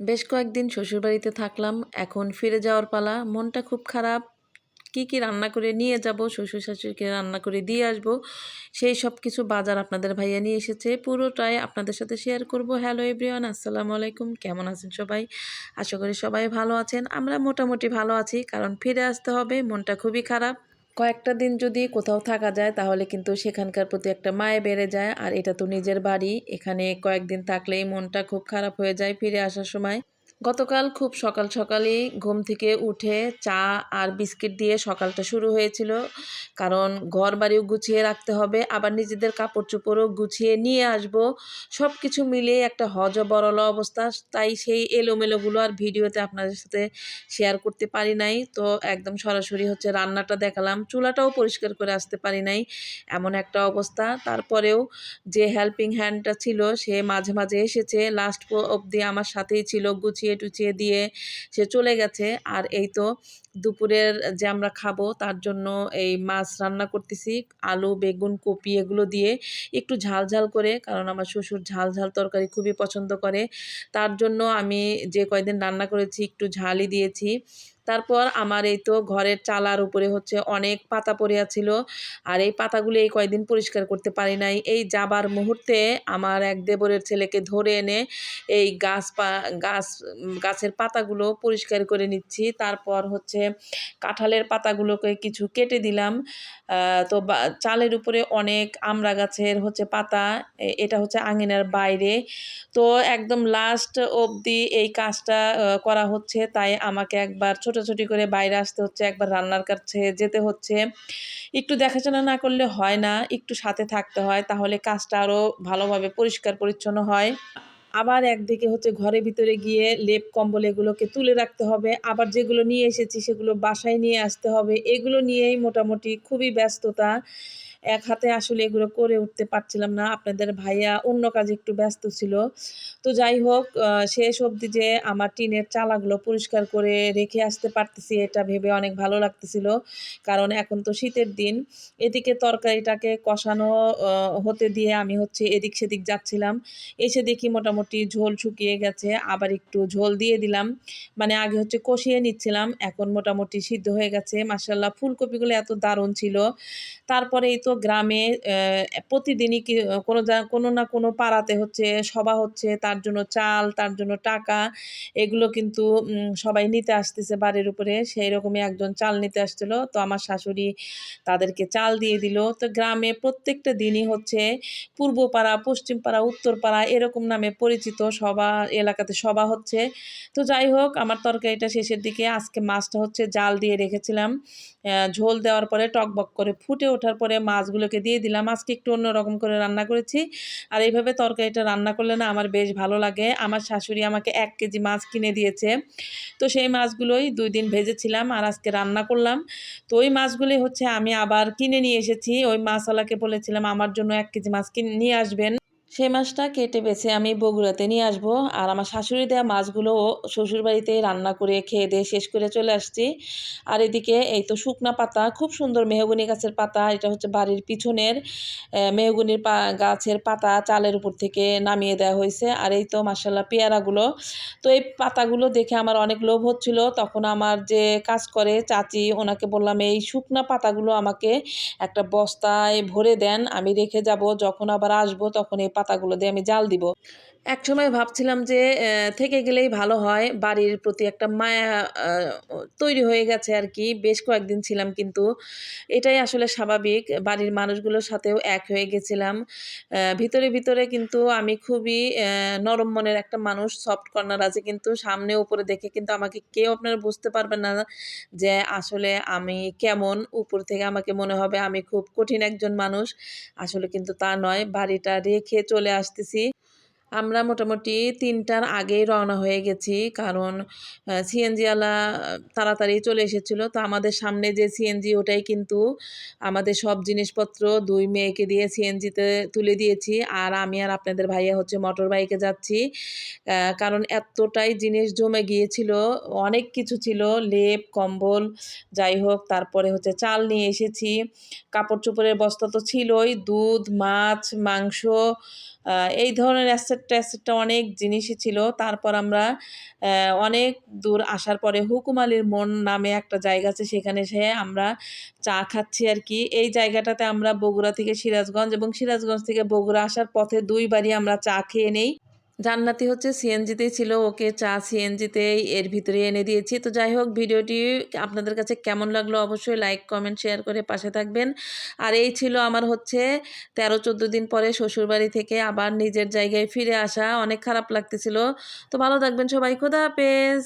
বেশ কয়েকদিন শ্বশুরবাড়িতে থাকলাম, এখন ফিরে যাওয়ার পালা। মনটা খুব খারাপ। কি কি রান্না করে নিয়ে যাব শ্বশুর শাশুড়িকে রান্না করে দিয়ে আসব, সেই সব কিছু বাজার আপনাদের ভাইয়া নিয়ে এসেছে। পুরোটাই আপনাদের সাথে শেয়ার করব। হ্যালো এভরিওয়ান আসসালামু আলাইকুম। কেমন আছেন সবাই? আশা করি সবাই ভালো আছেন। আমরা মোটামুটি ভালো আছি, কারণ ফিরে আসতে হবে। মনটা খুবই খারাপ। কয়েকটা দিন যদি কোথাও থাকা যায়, তাহলে কিন্তু সেখানকার প্রতি একটা মায়ে বেড়ে যায়। আর এটা তো নিজের বাড়ি। এখানে কয়েকদিন থাকলেই মনটা খুব খারাপ হয়ে যায় ফিরে আসার সময়। গতকাল খুব সকাল সকালই ঘুম থেকে উঠে চা আর বিস্কিট দিয়ে সকালটা শুরু হয়েছিল। কারণ ঘর বাড়িও গুছিয়ে রাখতে হবে, আবার নিজেদের কাপড় চোপড়ও গুছিয়ে নিয়ে আসব। সব কিছু মিলিয়ে একটা হজ বরল অবস্থা, তাই সেই এলোমেলোগুলো আর ভিডিওতে আপনাদের সাথে শেয়ার করতে পারি নাই। তো একদম সরাসরি হচ্ছে রান্নাটা দেখালাম, চুলাটাও পরিষ্কার করে আসতে পারি নাই, এমন একটা অবস্থা। তারপরেও যে হেল্পিং হ্যান্ডটা ছিল, সে মাঝে মাঝে এসেছে লাস্ট অবধি আমার সাথেই ছিল, গুছিয়ে গুছিয়ে টুচিয়ে দিয়ে সে চলে গেছে। আর এই তো দুপুরের যে আমরা খাব তার জন্য এই মাছ রান্না করতেছি। আলু, বেগুন, কপি এগুলো দিয়ে একটু ঝাল ঝাল করে, কারণ আমার শ্বশুর ঝাল ঝাল তরকারি খুবই পছন্দ করে। তার জন্য আমি যে কয়দিন রান্না করেছি একটু ঝালই দিয়েছি। তারপর আমার এই তো ঘরের চালার উপরে হচ্ছে অনেক পাতা পড়িয়া ছিল আর এই পাতাগুলো এই কয়দিন পরিষ্কার করতে পারি নাই। এই যাবার মুহূর্তে আমার এক দেবরের ছেলেকে ধরে এনে এই গাছ পা, গাছ, গাছের পাতাগুলো পরিষ্কার করে নিচ্ছি। তারপর হচ্ছে কাঁঠালের পাতাগুলোকে কিছু কেটে দিলাম। তো চালের উপরে অনেক আমড়া গাছের হচ্ছে পাতা এটা হচ্ছে আঙিনার বাইরে। তো একদম লাস্ট অবধি এই কাজটা করা হচ্ছে। তাই আমাকে একবার ছোটাছুটি করে বাইরে আসতে হচ্ছে, একবার রান্নার কাছে যেতে হচ্ছে। একটু দেখাশোনা না করলে হয় না, একটু সাথে থাকতে হয়, তাহলে কাজটা আরও ভালোভাবে পরিষ্কার পরিচ্ছন্ন হয়। আবার একদিকে হচ্ছে ঘরের ভিতরে গিয়ে লেপ, কম্বল এগুলোকে তুলে রাখতে হবে। আবার যেগুলো নিয়ে এসেছি সেগুলো বাসায় নিয়ে আসতে হবে। এগুলো নিয়েই মোটামুটি খুবই ব্যস্ততা। এক হাতে আসলে এগুলো করে উঠতে পারছিলাম না। আপনাদের ভাইয়া অন্য কাজে একটু ব্যস্ত ছিল। তো যাই হোক শেষ অবধি যে আমার টিনের চালাগুলো পরিষ্কার করে রেখে আসতে পারতেছি, এটা ভেবে অনেক ভালো লাগতেছিল। কারণ এখন তো শীতের দিন। এদিকে তরকারিটাকে কষানো হতে দিয়ে আমি হচ্ছে এদিক সেদিক যাচ্ছিলাম। এসে দেখি মোটামুটি ঝোল শুকিয়ে গেছে। আবার একটু ঝোল দিয়ে দিলাম। মানে আগে হচ্ছে কষিয়ে নিচ্ছিলাম। এখন মোটামুটি সিদ্ধ হয়ে গেছে। মাসাল্লাহ ফুলকপিগুলো এত দারুণ ছিল। তারপরে এই গ্রামে প্রতিদিনই কি কোনো কোনো না কোনো পাড়াতে হচ্ছে, সভা হচ্ছে, তার জন্য চাল, তার জন্য টাকা, এগুলো কিন্তু সবাই নিতে আসতেছে বাড়ির উপরে। সেই রকমই একজন চাল নিতে আসছিল। তো আমার শাশুড়ি তাদেরকে চাল দিয়ে দিল। তো গ্রামে প্রত্যেকটা দিনই হচ্ছে পূর্ব পাড়া পশ্চিম পাড়া উত্তর পাড়া এরকম নামে পরিচিত সভা, এলাকাতে সভা হচ্ছে। তো যাই হোক, আমার তরকারিটা শেষের দিকে, আজকে মাছটা হচ্ছে জাল দিয়ে রেখেছিলাম। ঝোল দেওয়ার পরে টকবক করে, ফুটে ওঠার পরে মাছগুলোকে দিয়ে দিলাম। আজকে একটু অন্যরকম করে রান্না করেছি। আর এইভাবে তরকারিটা রান্না করলে না আমার বেশ ভালো লাগে। আমার শাশুড়ি আমাকে এক কেজি মাছ কিনে দিয়েছে। তো সেই মাছগুলোই দুই দিন ভেজেছিলাম আর আজকে রান্না করলাম। তো ওই মাছগুলি হচ্ছে আমি আবার কিনে নিয়ে এসেছি। ওই মাছওয়ালাকে বলেছিলাম, আমার জন্য এক কেজি মাছ কিনে, নিয়ে আসবেন। সেই মাছটা কেটে বেছে আমি বগুড়াতে নিয়ে আসব। আর আমার শাশুড়ি দেওয়া মাছগুলো শ্বশুরবাড়িতে রান্না করে খেয়ে দিয়ে শেষ করে চলে আসছি। আর এদিকে এই তো শুকনা পাতা, খুব সুন্দর মেহগুনি গাছের পাতা, এটা হচ্ছে বাড়ির পিছনের মেহগুনির গাছের পাতা চালের উপর থেকে নামিয়ে দেওয়া হয়েছে। আর এই তো মাসাল্লাহ পেয়ারাগুলো। তো এই পাতাগুলো দেখে আমার অনেক লোভ হচ্ছিল। তখন আমার যে কাজ করে চাচি, ওনাকে বললাম, এই শুকনা পাতাগুলো আমাকে একটা বস্তায় ভরে দেন, আমি রেখে যাব। যখন আবার আসব তখন এই পাতাগুলো দিয়ে আমি জাল দিব। এক সময় ভাবছিলাম যে থেকে গেলেই ভালো হয়। বাড়ির প্রতি একটা মায়া তৈরি হয়ে গেছে আর কি। বেশ কয়েকদিন ছিলাম কিন্তু এটাই আসলে স্বাভাবিক। বাড়ির মানুষগুলোর সাথেও এক হয়ে গেছিলাম। ভিতরে ভিতরে কিন্তু আমি খুবই নরম মনের একটা মানুষ সফট কর্নার আছে কিন্তু সামনে উপরে দেখে কিন্তু আমাকে কেউ আপনারা বুঝতে পারবেন না যে আসলে আমি কেমন। উপর থেকে আমাকে মনে হবে আমি খুব কঠিন একজন মানুষ। আসলে কিন্তু তা নয়। বাড়িটা রেখে চলে আসতেছি। আমরা মোটামুটি তিনটার আগেই রওনা হয়ে গেছি, কারণ সিএনজিওয়ালা তাড়াতাড়ি চলে এসেছিল। তো আমাদের সামনে যে সিএনজি ওটাই কিন্তু আমাদের সব জিনিসপত্র দুই মেয়েকে দিয়ে সিএনজিতে তুলে দিয়েছি। আর আমি আর আপনাদের ভাইয়া হচ্ছে মোটর বাইকে যাচ্ছি। কারণ এতটাই জিনিস জমে গিয়েছিল, অনেক কিছু ছিল, লেপ, কম্বল, যাই হোক, তারপরে হচ্ছে চাল নিয়ে এসেছি। কাপড় চোপড়ের বস্তা তো ছিলই, দুধ, মাছ, মাংস এই ধরনের অ্যাসেটটা অ্যাসেটটা অনেক জিনিসই ছিল। তারপর আমরা অনেক দূর আসার পরে হুকুম আলীর মন নামে একটা জায়গা আছে, সেখানে সে আমরা চা খাচ্ছি আর কি। এই জায়গাটাতে আমরা বগুড়া থেকে সিরাজগঞ্জ এবং সিরাজগঞ্জ থেকে বগুড়া আসার পথে দুইবারই আমরা চা খেয়ে নেই। জান্নাতি হচ্ছে সিএনজিতেই ছিল, ওকে চা সিএনজিতেই এর ভিতরে এনে দিয়েছি। তো যাই হোক, ভিডিওটি আপনাদের কাছে কেমন লাগল অবশ্যই লাইক কমেন্ট শেয়ার করে পাশে থাকবেন। আর এই ছিল আমার হচ্ছে তেরো, চোদ্দ দিন পরে শ্বশুরবাড়ি থেকে আবার নিজের জায়গায় ফিরে আসা। অনেক খারাপ লাগতেছিল। তো ভালো থাকবেন সবাই, খোদা হাফেজ।